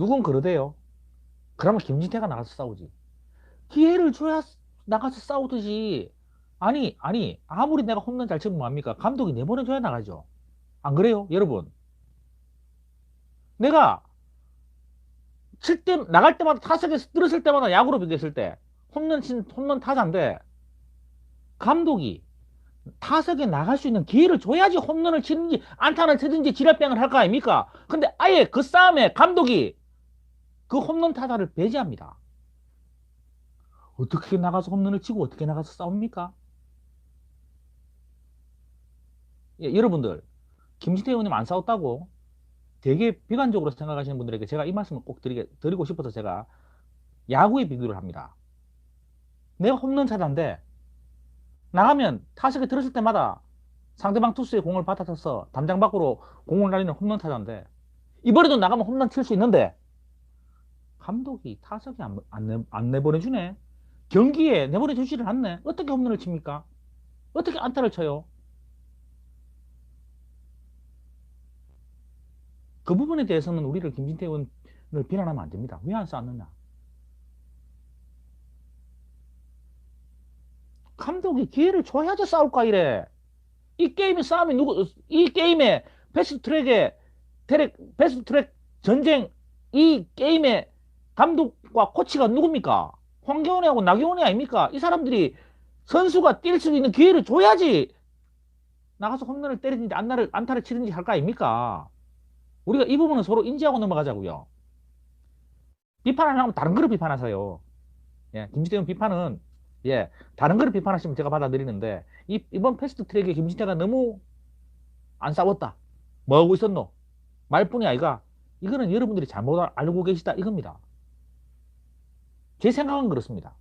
누군 그러대요. 그러면 김진태가 나가서 싸우지. 기회를 줘야 나가서 싸우듯이. 아니, 아니, 아무리 내가 홈런 잘 치면 뭐합니까? 감독이 내보내줘야 나가죠. 안 그래요? 여러분. 내가 칠 때, 나갈 때마다 타석에 들었을 때마다 야구로 비교했을 때 홈런 친, 홈런 타자인데 감독이 타석에 나갈 수 있는 기회를 줘야지 홈런을 치든지 안타를 치든지 지랄병을 할 거 아닙니까? 근데 아예 그 싸움에 감독이 그 홈런 타자를 배제합니다. 어떻게 나가서 홈런을 치고 어떻게 나가서 싸웁니까? 예, 여러분들 김진태 의원님 안 싸웠다고 되게 비관적으로 생각하시는 분들에게 제가 이 말씀을 꼭 드리게, 드리고 싶어서 제가 야구에 비교를 합니다. 내가 홈런 타자인데 나가면 타석에 들었을 때마다 상대방 투수의 공을 받아서서 담장 밖으로 공을 날리는 홈런 타자인데 이번에도 나가면 홈런 칠 수 있는데 감독이 타석에 안, 안, 내, 안 내보내주네. 경기에 내보내주지를 않네. 어떻게 홈런을 칩니까? 어떻게 안타를 쳐요? 그 부분에 대해서는 우리를 김진태 의원을 비난하면 안 됩니다. 왜안 쐈느냐? 감독이 기회를 줘야지 싸울까 이래. 이 게임의 싸움이 누구 이 게임의 패스트 트랙의 트랙 패스트 트랙 전쟁 이 게임의 감독과 코치가 누굽니까? 황교안이하고 나경원이 아닙니까? 이 사람들이 선수가 뛸 수 있는 기회를 줘야지 나가서 홈런을 때리든지 안타를, 안타를 치든지 할 거 아닙니까? 우리가 이 부분은 서로 인지하고 넘어가자고요. 비판을 하면 다른 거를 비판하세요. 예, 김지태형 비판은 예, 다른 거를 비판하시면 제가 받아들이는데 이, 이번 패스트 트랙에 김진태가 너무 안 싸웠다. 뭐 하고 있었노? 말뿐이 아이가 이거는 여러분들이 잘못 알고 계시다 이겁니다. 제 생각은 그렇습니다.